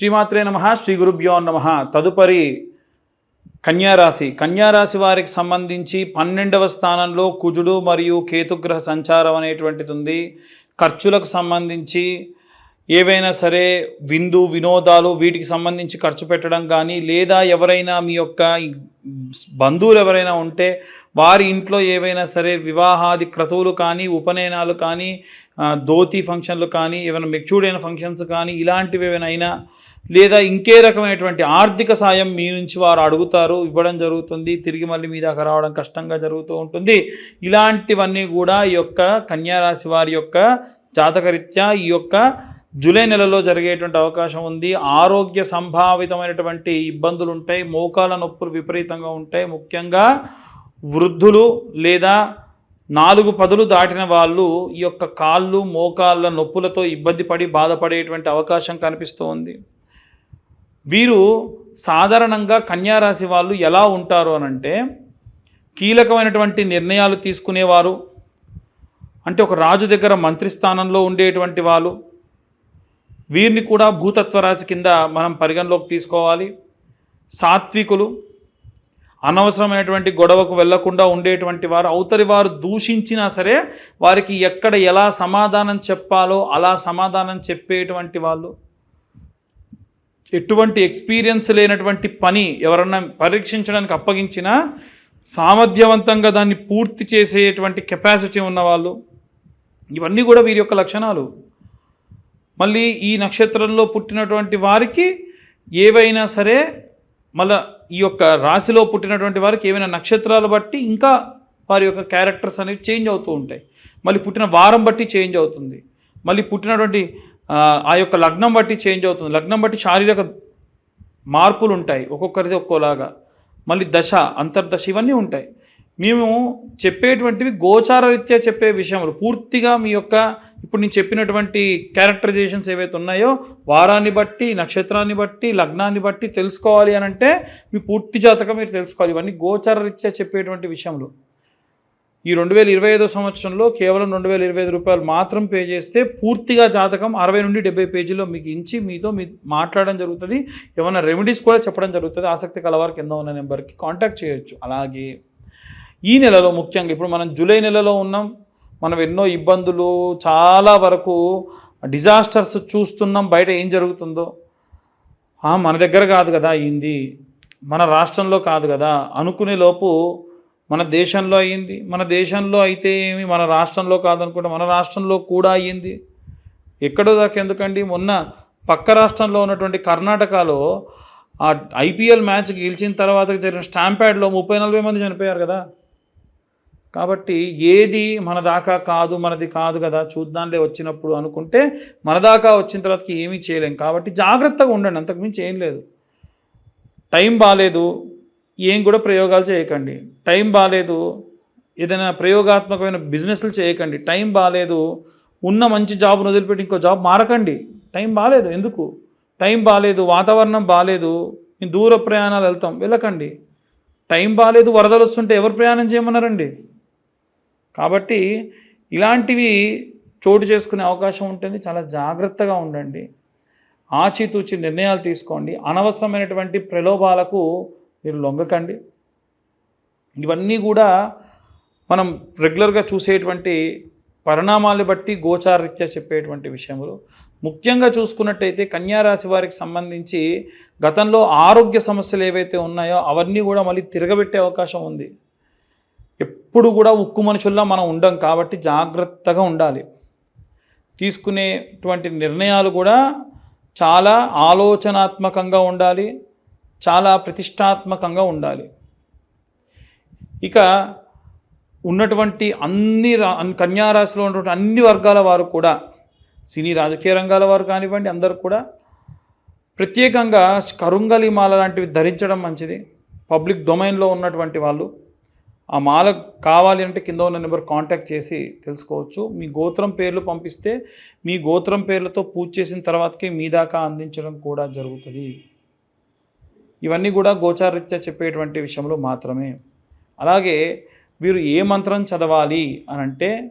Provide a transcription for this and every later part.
శ్రీమాత్రే నమ శ్రీ గురుభ్యో నమ. తదుపరి కన్యారాశి. కన్యారాశి వారికి సంబంధించి పన్నెండవ స్థానంలో కుజుడు మరియు కేతుగ్రహ సంచారం అనేటువంటిది ఉంది. ఖర్చులకు సంబంధించి ఏవైనా సరే విందు వినోదాలు వీటికి సంబంధించి ఖర్చు పెట్టడం కానీ లేదా ఎవరైనా మీ యొక్క బంధువులు ఎవరైనా ఉంటే వారి ఇంట్లో ఏవైనా సరే వివాహాది క్రతువులు కానీ ఉపనయనాలు కానీ ధోతి ఫంక్షన్లు కానీ ఏమైనా మెచ్యూర్డ్ అయిన ఫంక్షన్స్ కానీ ఇలాంటివి ఏమైనా లేదా ఇంకే రకమైనటువంటి ఆర్థిక సాయం మీ నుంచి వారు అడుగుతారు ఇవ్వడం జరుగుతుంది తిరిగి మళ్ళీ మీ దాకా రావడం కష్టంగా జరుగుతూ ఉంటుంది. ఇలాంటివన్నీ కూడా ఈ యొక్క కన్యారాశి వారి యొక్క జాతకరీత్యా ఈ యొక్క జూలై నెలలో జరిగేటువంటి అవకాశం ఉంది. ఆరోగ్య సంభావితమైనటువంటి ఇబ్బందులు ఉంటాయి మోకాల నొప్పులు విపరీతంగా ఉంటాయి. ముఖ్యంగా వృద్ధులు లేదా నాలుగు పదులు దాటిన వాళ్ళు ఈ యొక్క కాళ్ళు మోకాళ్ళ నొప్పులతో ఇబ్బంది పడి బాధపడేటువంటి అవకాశం కనిపిస్తూ ఉంది. వీరు సాధారణంగా కన్యారాశి వాళ్ళు ఎలా ఉంటారు అని అంటే కీలకమైనటువంటి నిర్ణయాలు తీసుకునేవారు. అంటే ఒక రాజు దగ్గర మంత్రి స్థానంలో ఉండేటువంటి వాళ్ళు. వీరిని కూడా భూతత్వరాశి కింద మనం పరిగణలోకి తీసుకోవాలి. సాత్వికులు అనవసరమైనటువంటి గొడవకు వెళ్ళకుండా ఉండేటువంటి వారు అవతలి వారు దూషించినా సరే వారికి ఎక్కడ ఎలా సమాధానం చెప్పాలో అలా సమాధానం చెప్పేటువంటి వాళ్ళు. ఎటువంటి ఎక్స్పీరియన్స్ లేనటువంటి పని ఎవరన్నా పరీక్షించడానికి అప్పగించినా సామర్థ్యవంతంగా దాన్ని పూర్తి చేసేటువంటి కెపాసిటీ ఉన్నవాళ్ళు ఇవన్నీ కూడా వీరి యొక్క లక్షణాలు. మళ్ళీ ఈ నక్షత్రంలో పుట్టినటువంటి వారికి ఏవైనా సరే మళ్ళా ఈ యొక్క రాశిలో పుట్టినటువంటి వారికి ఏమైనా నక్షత్రాలు బట్టి ఇంకా వారి యొక్క క్యారెక్టర్స్ అనేవి చేంజ్ అవుతూ ఉంటాయి. మళ్ళీ పుట్టిన వారం బట్టి చేంజ్ అవుతుంది. మళ్ళీ పుట్టినటువంటి ఆ, యొక్క లగ్నం బట్టి చేంజ్ అవుతుంది. లగ్నం బట్టి శారీరక మార్పులు ఉంటాయి. ఒక్కొక్కరిది ఒక్కోలాగా. మళ్ళీ దశ అంతర్దశ ఇవన్నీ ఉంటాయి. మేము చెప్పేటువంటివి గోచారరీత్యా చెప్పే విషయంలో పూర్తిగా మీ యొక్క ఇప్పుడు నేను చెప్పినటువంటి క్యారెక్టరైజేషన్స్ ఏవైతే ఉన్నాయో వారాన్ని బట్టి నక్షత్రాన్ని బట్టి లగ్నాన్ని బట్టి తెలుసుకోవాలి అని అంటే మీ పూర్తి జాతకం మీరు తెలుసుకోవాలి. ఇవన్నీ గోచారరీత్యా చెప్పేటువంటి విషయంలో ఈ రెండు వేల ఇరవై ఐదో సంవత్సరంలో కేవలం రెండు వేల ఇరవై ఐదు రూపాయలు మాత్రం పే చేస్తే పూర్తిగా జాతకం అరవై నుండి డెబ్బై పేజీలో మీకు ఇచ్చి మీతో మీ మాట్లాడడం జరుగుతుంది. ఏమైనా రెమెడీస్ కూడా చెప్పడం జరుగుతుంది. ఆసక్తి కలవారు కింద ఉన్న నెంబర్కి కాంటాక్ట్ చేయొచ్చు. అలాగే ఈ నెలలో ముఖ్యంగా ఇప్పుడు మనం జూలై నెలలో ఉన్నాం. మనం ఎన్నో ఇబ్బందులు చాలా వరకు డిజాస్టర్స్ చూస్తున్నాం. బయట ఏం జరుగుతుందో? మన దగ్గర కాదు కదా అయింది మన రాష్ట్రంలో కాదు కదా అనుకునే లోపు మన దేశంలో అయ్యింది మన దేశంలో అయితే ఏమి మన రాష్ట్రంలో కాదనుకుంటే మన రాష్ట్రంలో కూడా అయ్యింది. ఎక్కడో దాకా ఎందుకండి? మొన్న పక్క రాష్ట్రంలో ఉన్నటువంటి కర్ణాటకలో ఆ ఐపీఎల్ మ్యాచ్ గెలిచిన తర్వాత జరిగిన స్టాంప్యాడ్లో ముప్పై నలభై మంది చనిపోయారు కదా. కాబట్టి ఏది మన దాకా కాదు మనది కాదు కదా. చూద్దాంలే వచ్చినప్పుడు అనుకుంటే మన దాకా వచ్చిన తర్వాతకి ఏమీ చేయలేం. కాబట్టి జాగ్రత్తగా ఉండండి. అంతకుమించి ఏం లేదు. టైం బాగాలేదు ఏం కూడా ప్రయోగాలు చేయకండి. టైం బాగాలేదు ఏదైనా ప్రయోగాత్మకమైన బిజినెస్లు చేయకండి. టైం బాగాలేదు ఉన్న మంచి జాబ్ను వదిలిపెట్టి ఇంకో జాబ్ మారకండి. టైం బాగాలేదు ఎందుకు? టైం బాగాలేదు వాతావరణం బాగాలేదు మేము దూర ప్రయాణాలు వెళ్తాం. వెళ్ళకండి. టైం బాగాలేదు వరదలు వస్తుంటే ఎవరు ప్రయాణం చేయమన్నారండి? కాబట్టి ఇలాంటివి చోటు చేసుకునే అవకాశం ఉంటుంది. చాలా జాగ్రత్తగా ఉండండి. ఆచితూచి నిర్ణయాలు తీసుకోండి. అనవసరమైనటువంటి ప్రలోభాలకు మీరు లొంగకండి. ఇవన్నీ కూడా మనం రెగ్యులర్గా చూసేటువంటి పరిణామాలు బట్టి గోచారరీత్యా చెప్పేటువంటి విషయంలో ముఖ్యంగా చూసుకున్నట్టయితే కన్యారాశి వారికి సంబంధించి గతంలో ఆరోగ్య సమస్యలు ఏవైతే ఉన్నాయో అవన్నీ కూడా మళ్ళీ తిరగబెట్టే అవకాశం ఉంది. ఎప్పుడు కూడా ఉక్కు మనుషుల్లా మనం ఉండం కాబట్టి జాగ్రత్తగా ఉండాలి. తీసుకునేటువంటి నిర్ణయాలు కూడా చాలా ఆలోచనాత్మకంగా ఉండాలి. చాలా ప్రతిష్టాత్మకంగా ఉండాలి. ఇక ఉన్నటువంటి అన్ని రా- కన్యారాశిలో ఉన్నటువంటి అన్ని వర్గాల వారు కూడా సినీ రాజకీయ రంగాల వారు కానివ్వండి అందరూ కూడా ప్రత్యేకంగా కరుంగలి మాల లాంటివి ధరించడం మంచిది. పబ్లిక్ డొమైన్లో ఉన్నటువంటి వాళ్ళు ఆ మాల కావాలి అంటే కింద ఉన్న నెంబర్ కాంటాక్ట్ చేసి తెలుసుకోవచ్చు. మీ గోత్రం పేర్లు పంపిస్తే మీ గోత్రం పేర్లతో పూజ చేసిన తర్వాతకే మీ దాకా అందించడం కూడా జరుగుతుంది. ఇవన్నీ కూడా గోచారరీత్యా చెప్పేటువంటి విషయంలో మాత్రమే. అలాగే వీరు ఏ మంత్రం చదవాలి అని అంటే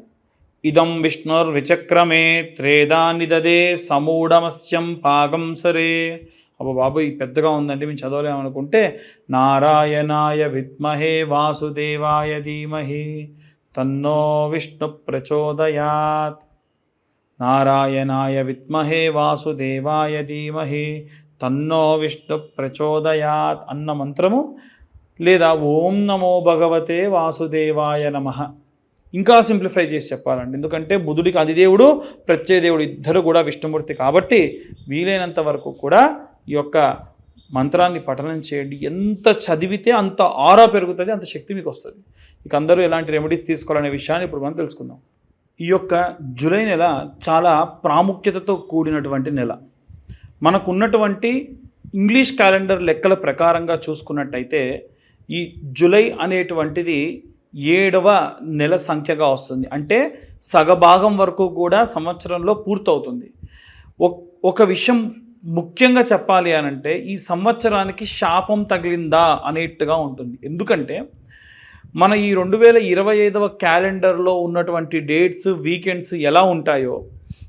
ఇదం విష్ణుర్ విచక్రమే త్రేదా దదే సమూఢమస్యం పాగం సరే. అబ్బా బాబు ఈ పెద్దగా ఉందండి మేము చదవలేమనుకుంటే నారాయణాయ విద్మహే వాసుదేవాయ ధీమహి తన్నో విష్ణు ప్రచోదయాత్. నారాయణాయ విద్మహే వాసుదేవాయ ధీమహి తన్నో విష్ణు ప్రచోదయాత్ అన్న మంత్రము లేదా ఓం నమో భగవతే వాసుదేవాయ నమః. ఇంకా సింప్లిఫై చేసి చెప్పాలండి. ఎందుకంటే బుధుడికి అధిదేవుడు ప్రత్యయదేవుడు ఇద్దరు కూడా విష్ణుమూర్తి కాబట్టి వీలైనంత వరకు కూడా ఈ యొక్క మంత్రాన్ని పఠనం చేయండి. ఎంత చదివితే అంత ఆరా పెరుగుతుంది అంత శక్తి మీకు వస్తుంది. ఇక అందరూ ఎలాంటి రెమెడీస్ తీసుకోవాలనే విషయాన్ని ఇప్పుడు మనం తెలుసుకుందాం. ఈ యొక్క జూలై నెల చాలా ప్రాముఖ్యతతో కూడినటువంటి నెల. మనకున్నటువంటి ఇంగ్లీష్ క్యాలెండర్ లెక్కల ప్రకారంగా చూసుకున్నట్టయితే ఈ జూలై అనేటువంటిది ఏడవ నెల సంఖ్యగా వస్తుంది. అంటే సగభాగం వరకు కూడా సంవత్సరంలో పూర్తవుతుంది. ఒక విషయం ముఖ్యంగా చెప్పాలి అనంటే ఈ సంవత్సరానికి శాపం తగిలిందా అనేట్టుగా ఉంటుంది. ఎందుకంటే మన ఈ రెండు వేల ఇరవై ఐదవ క్యాలెండర్లో ఉన్నటువంటి డేట్స్ వీకెండ్స్ ఎలా ఉంటాయో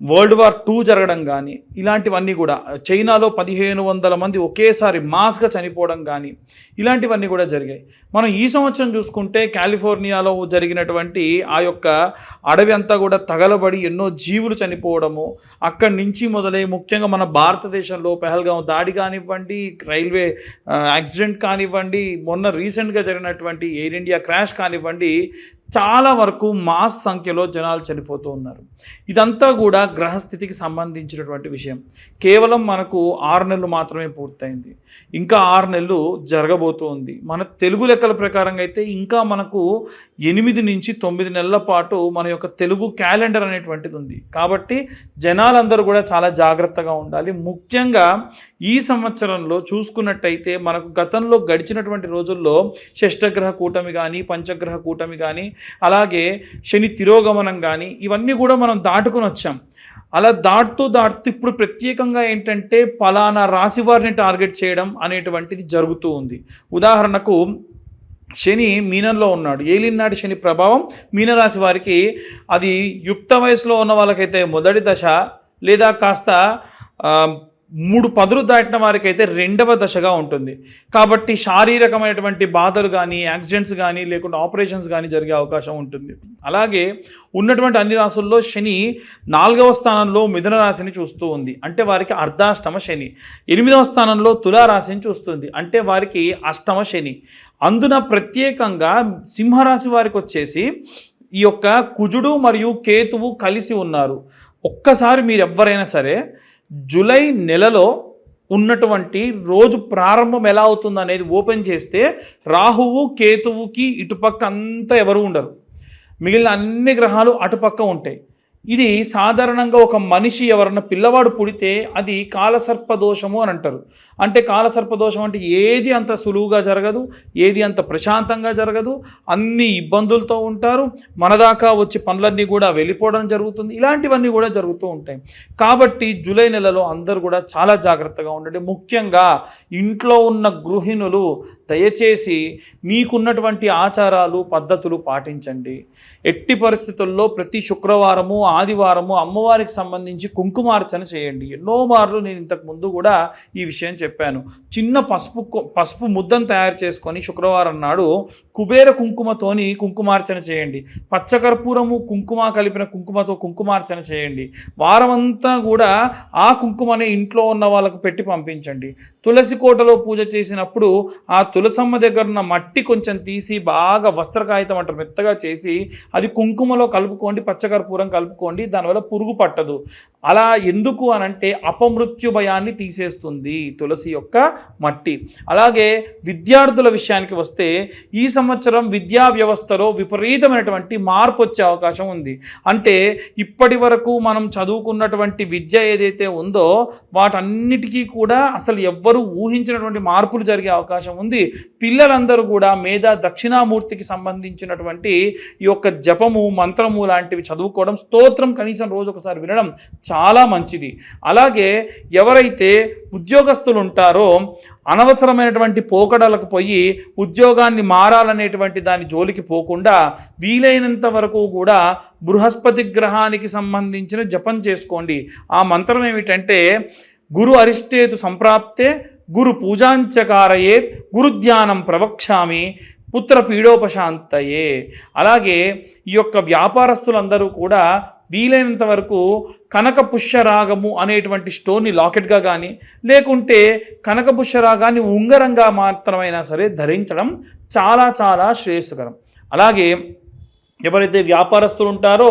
వరల్డ్ వార్ టూ జరగడం కానీ ఇలాంటివన్నీ కూడా చైనాలో పదిహేను వందల మంది ఒకేసారి మాస్గా చనిపోవడం కానీ ఇలాంటివన్నీ కూడా జరిగాయి. మనం ఈ సంవత్సరం చూసుకుంటే కాలిఫోర్నియాలో జరిగినటువంటి ఆ యొక్క అడవి అంతా కూడా తగలబడి ఎన్నో జీవులు చనిపోవడము అక్కడి నుంచి మొదలై ముఖ్యంగా మన భారతదేశంలో పెహల్గాం దాడి కానివ్వండి రైల్వే యాక్సిడెంట్ కానివ్వండి మొన్న రీసెంట్గా జరిగినటువంటి ఎయిర్ ఇండియా క్రాష్ కానివ్వండి చాలా వరకు మాస్ సంఖ్యలో జనాలు చనిపోతూ ఉన్నారు. ఇదంతా కూడా గ్రహస్థితికి సంబంధించినటువంటి విషయం. కేవలం మనకు ఆరు నెలలు మాత్రమే పూర్తయింది. ఇంకా ఆరు నెలలు జరగబోతూ ఉంది మన తెలుగు లెక్కల ప్రకారంగా అయితే ఇంకా మనకు ఎనిమిది నుంచి తొమ్మిది నెలల పాటు మన యొక్క తెలుగు క్యాలెండర్ అనేటువంటిది ఉంది. కాబట్టి జనాలందరూ కూడా చాలా జాగ్రత్తగా ఉండాలి. ముఖ్యంగా ఈ సంవత్సరంలో చూసుకున్నట్టయితే మనకు గతంలో గడిచినటువంటి రోజుల్లో షష్టగ్రహ కూటమి కానీ పంచగ్రహ కూటమి కానీ అలాగే శని తిరోగమనం కానీ ఇవన్నీ కూడా మనం దాటుకుని వచ్చాం. అలా దాటుతూ దాటుతూ ఇప్పుడు ప్రత్యేకంగా ఏంటంటే పలానా రాశి వారిని టార్గెట్ చేయడం అనేటువంటిది జరుగుతూ ఉంది. ఉదాహరణకు శని మీనంలో ఉన్నాడు. ఏలినాటి శని ప్రభావం మీనరాశి వారికి అది యుక్త వయసులో ఉన్న వాళ్ళకైతే మొదటి దశ లేదా కాస్త మూడు పదులు దాటిన వారికైతే రెండవ దశగా ఉంటుంది. కాబట్టి శారీరకమైనటువంటి బాధలు కానీ యాక్సిడెంట్స్ కానీ లేకుంటే ఆపరేషన్స్ కానీ జరిగే అవకాశం ఉంటుంది. అలాగే ఉన్నటువంటి అన్ని రాసుల్లో శని నాలుగవ స్థానంలో మిథున రాశిని చూస్తూ ఉంది. అంటే వారికి అర్ధాష్టమ శని. ఎనిమిదవ స్థానంలో తులా రాశిని చూస్తుంది. అంటే వారికి అష్టమ శని. అందున ప్రత్యేకంగా సింహరాశి వారికి వచ్చేసి ఈ యొక్క కుజుడు మరియు కేతువు కలిసి ఉన్నారు. ఒక్కసారి మీరు ఎవరైనా సరే జూలై నెలలో ఉన్నటువంటి రోజు ప్రారంభం ఎలా అవుతుంది అనేది ఓపెన్ చేస్తే రాహువు కేతువుకి ఇటుపక్క అంతా ఎవరు ఉండరు. మిగిలిన అన్ని గ్రహాలు అటుపక్క ఉంటాయి. ఇది సాధారణంగా ఒక మనిషి ఎవరన్నా పిల్లవాడు పుడితే అది కాలసర్పదోషము అని అంటారు. అంటే కాలసర్పదోషం అంటే ఏది అంత సులువుగా జరగదు ఏది అంత ప్రశాంతంగా జరగదు అన్ని ఇబ్బందులతో ఉంటారు మన దాకా వచ్చి పనులన్నీ కూడా వెళ్ళిపోవడం జరుగుతుంది ఇలాంటివన్నీ కూడా జరుగుతూ ఉంటాయి. కాబట్టి జూలై నెలలో అందరూ కూడా చాలా జాగ్రత్తగా ఉండండి. ముఖ్యంగా ఇంట్లో ఉన్న గృహిణులు దయచేసి మీకున్నటువంటి ఆచారాలు పద్ధతులు పాటించండి. ఎట్టి పరిస్థితుల్లో ప్రతి శుక్రవారము ఆదివారము అమ్మవారికి సంబంధించి కుంకుమార్చన చేయండి. ఎన్నో మార్లు నేను ఇంతకు ముందు కూడా ఈ విషయం చెప్పాను. చిన్న పసుపు పసుపు ముద్దను తయారు చేసుకొని శుక్రవారం నాడు కుబేర కుంకుమతోని కుంకుమార్చన చేయండి. పచ్చకర్పూరము కుంకుమ కలిపిన కుంకుమతో కుంకుమార్చన చేయండి. వారమంతా కూడా ఆ కుంకుమని ఇంట్లో ఉన్న వాళ్ళకు పెట్టి పంపించండి. తులసి కోటలో పూజ చేసినప్పుడు ఆ తులసమ్మ దగ్గర ఉన్న మట్టి కొంచెం తీసి బాగా వస్త్ర కాగితం అంటారు మెత్తగా చేసి అది కుంకుమలో కలుపుకోండి పచ్చకర్పూరం కలుపుకోండి. దానివల్ల పురుగు పట్టదు. అలా ఎందుకు అనంటే అపమృత్యు భయాన్ని తీసేస్తుంది తులసి యొక్క మట్టి. అలాగే విద్యార్థుల విషయానికి వస్తే ఈ సంవత్సరం విద్యా వ్యవస్థలో విపరీతమైనటువంటి మార్పు వచ్చే అవకాశం ఉంది. అంటే ఇప్పటి వరకు మనం చదువుకున్నటువంటి విద్య ఏదైతే ఉందో వాటన్నిటికీ కూడా అసలు ఎవ్వరూ ఊహించినటువంటి మార్పులు జరిగే అవకాశం ఉంది. పిల్లలందరూ కూడా మేధా దక్షిణామూర్తికి సంబంధించినటువంటి ఈ యొక్క జపము మంత్రము లాంటివి చదువుకోవడం స్తోత్రం కనీసం రోజు ఒకసారి వినడం చాలా మంచిది. అలాగే ఎవరైతే ఉద్యోగస్తులు ఉంటారో అనవసరమైనటువంటి పోకడలకు పోయి ఉద్యోగాన్ని మారాలనేటువంటి దాని జోలికి పోకుండా వీలైనంత వరకు కూడా బృహస్పతి గ్రహానికి సంబంధించిన జపం చేసుకోండి. ఆ మంత్రం ఏమిటంటే గురు అరిష్టేతు సంప్రాప్తే గురు పూజాంచకారయే గురుధ్యానం ప్రవక్ష్యామి పుత్ర పీడోపశాంతయే. అలాగే ఈ యొక్క వ్యాపారస్తులందరూ కూడా వీలైనంత వరకు కనక పుష్యరాగము అనేటువంటి స్టోన్ని లాకెట్గా కానీ లేకుంటే కనక పుష్యరాగాన్ని ఉంగరంగా మాత్రమైనా సరే ధరించడం చాలా చాలా శ్రేయస్కరం. అలాగే ఎవరైతే వ్యాపారస్తులు ఉంటారో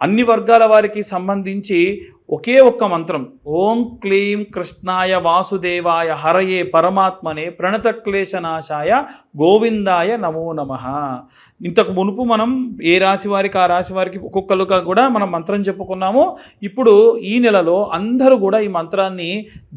అన్ని వర్గాల వారికి సంబంధించి ఒకే ఒక్క మంత్రం. ఓం క్లీం కృష్ణాయ వాసుదేవాయ హరయే పరమాత్మనే ప్రణత క్లేశనాశాయ గోవిందాయ నమో నమ. ఇంతకు మునుపు మనం ఏ రాశి వారికి ఆ రాశి వారికి ఒక్కొక్కరుగా కూడా మనం మంత్రం చెప్పుకున్నాము. ఇప్పుడు ఈ నెలలో అందరూ కూడా ఈ మంత్రాన్ని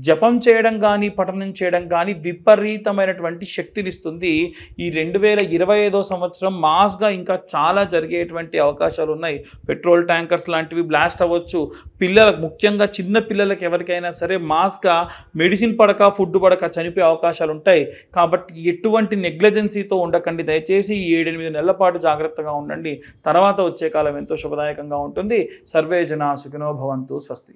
జపం చేయడం కానీ పఠనం చేయడం కానీ విపరీతమైనటువంటి శక్తినిస్తుంది. ఈ రెండు వేల ఇరవై ఐదో సంవత్సరం మాస్గా ఇంకా చాలా జరిగేటువంటి అవకాశాలు ఉన్నాయి పెట్రోల్ ట్యాంకర్స్ లాంటివి బ్లాస్ట్ అవ్వచ్చు. పిల్లలకు ముఖ్యంగా చిన్న పిల్లలకు ఎవరికైనా సరే మాస్గా మెడిసిన్ పడక ఫుడ్ పడక చనిపోయే అవకాశాలు ఉంటాయి. కాబట్టి ఎటువంటి నెగ్లెజెన్సీతో ఉండకండి. దయచేసి ఈ ఏడెనిమిది నెలల పాటు జాగ్రత్తగా ఉండండి. తర్వాత వచ్చే కాలం ఎంతో శుభదాయకంగా ఉంటుంది. సర్వే జన సుఖినో భవంతు స్వస్తి.